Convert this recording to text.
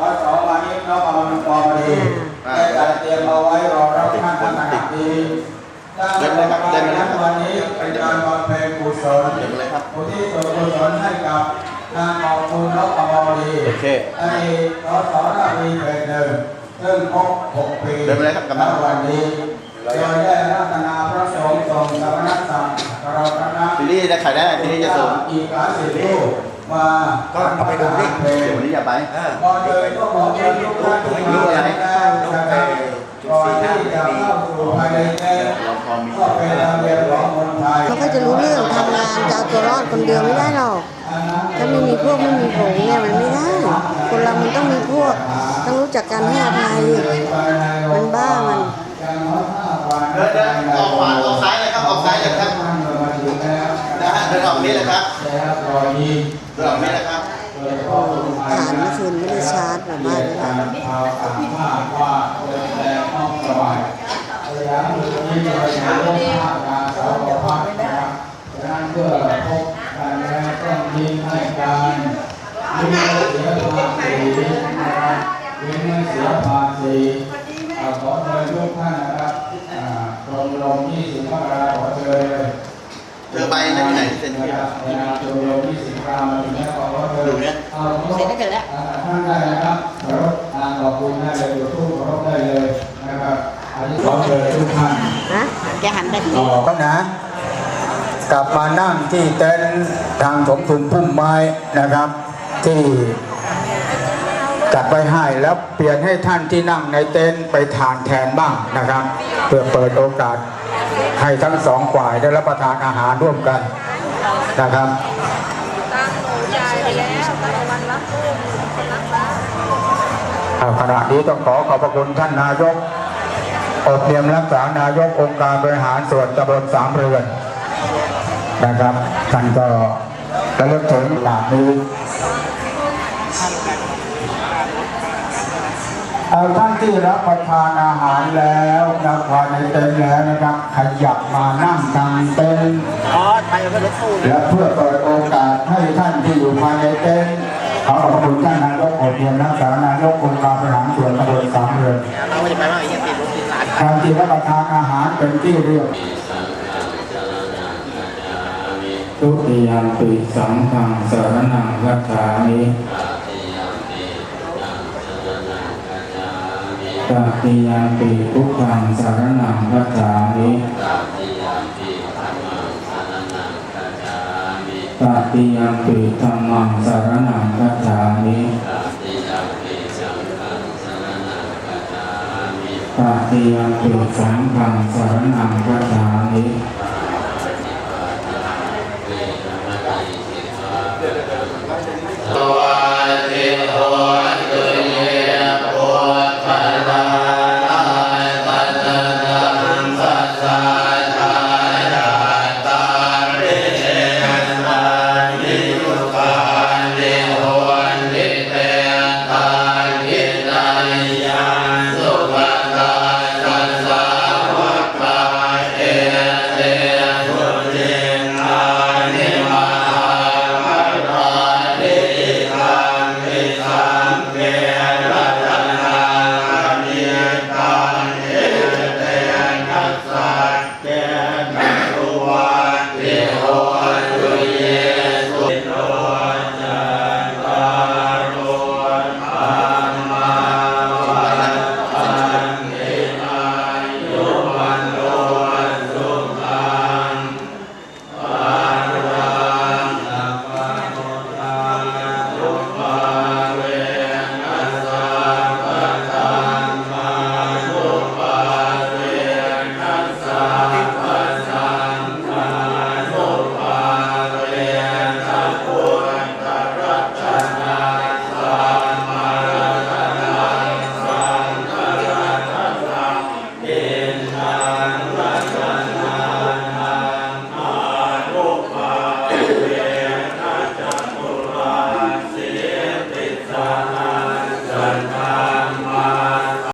ร้อยสองวันนี้น้องเอามันปอมาดีได้จัดเตรียมเอาไว้รอรับท่านท่านขณะนี้ตั้งแต่วันนี้เป็นการบำเพ็ญกุศลอุทิศส่วนกุศลให้กับนางออกคุณน้องเอามาดีโอเคอดีตสสราวีเขตหนึ่งซึ่งครบหกปีเดินไปเลยครับกำนันณวันนี้โดยได้รัตนาพระสงฆ์ทรงสมณศักดิ์เราคณะซีรีส์จะขายได้ซีรีส์จะสูงอีกหลายสิบรูป มาก็เอาไปดูดิเพลเดี๋ยวงวันนี้อย่าไปก่อนเลยก็ขอเชิญทุกท่านที่มาแล้วนะครับก่อนที่จะเข้าสู่ภายในแท้ก็เป็นธรรเนียมของคนไทยเขาก็จะรู้เรื่องทำงานจะเอาตัวรอดคนเดียวไม่ได้หรอกถ้าไม่มีพวกไม่มีผงเนี่ยมันไม่ได้ คนเรามันต้องมีพวก ต้องรู้จักการให้อภัยมันบ้ามันเดินออกขวาออกซ้ายเลยครับออกซ้ายเลยครับนะฮะเดินออกนี้เลยครับ เดินออกนี้เลยครับฐานเมื่อคืนไม่ได้ชาร์จแบบบ้านเลยการพาวต่างภาคว่าเดินแรงห้องสบายพยายามมือนี้เราจะลดภาคการสาวภาคนะครับฉะนั้นเพื่อพบกันแล้วต้องยิงให้การยิงไม่เสียภาษีนะครับยิงไม่เสียภาษีอ่าขอเชิญทุกท่านนะครับอ่าตรงลงที่สิงห์มราขอเชิญ ธอไปไหนที่ไหนเซ็นที่คครัรับบในนามชมรมที่สิงห์ราถึงแล้วขอเชิญดูเนี่ยเสร็จแล้วเสร็จแล้วท่านได้นะครับเคารพทางขอบคุณได้เลยอยู่ทุกเคารพได้เลยนะครับอันนี้ขอเชิญทุกท่านนะแกหันไปต้อนะกลับมานั่งที่เต็นท์ทางถมทุมพุ่มไม้นะครับ ที่จัดไว้ให้แล้วเปลี่ยนให้ท่านที่นั่งในเต็นท์ไปทานแทนบ้างนะครับ เพื่อเปิดโอกาส ให้ทั้งสองฝ่ายได้รับประทานอาหารร่วมกันนะครับอ่าขณะนี้ต้องขอขอบพระคุณท่านนายกอบเตรียมรักษานายกองค์การบริหารส่วนตำบลสามเรือนนะครับท่านก็ระลึกถึงหลากนี้ ท่านที่รับประทานอาหารแล้วนะภายในเต็นท์แล้วนะครับขยับมานั่งทางเต็นท์อ๋อไปกับรถตู้และเพื่อเปิดโอกาสให้ท่านที่อยู่ภายในเต็นท์ขอขอบคุณท่านนายกอบเรียนรักษานายกองค์การบริหารส่วนตำบลสามเรือนเราจะไปว่าไอ้ยังติดรถติดหลานทางที่รับประทานอาหารเป็นที่เรียบทุติยมปิสังฆังสารนังกัจฉามิ ตติยมปิพุทธังสารนังกัจฉามิตติยมปิธัมมังสารนังกัจฉามิตติยมปิสังฆังสารนังกัจฉามิ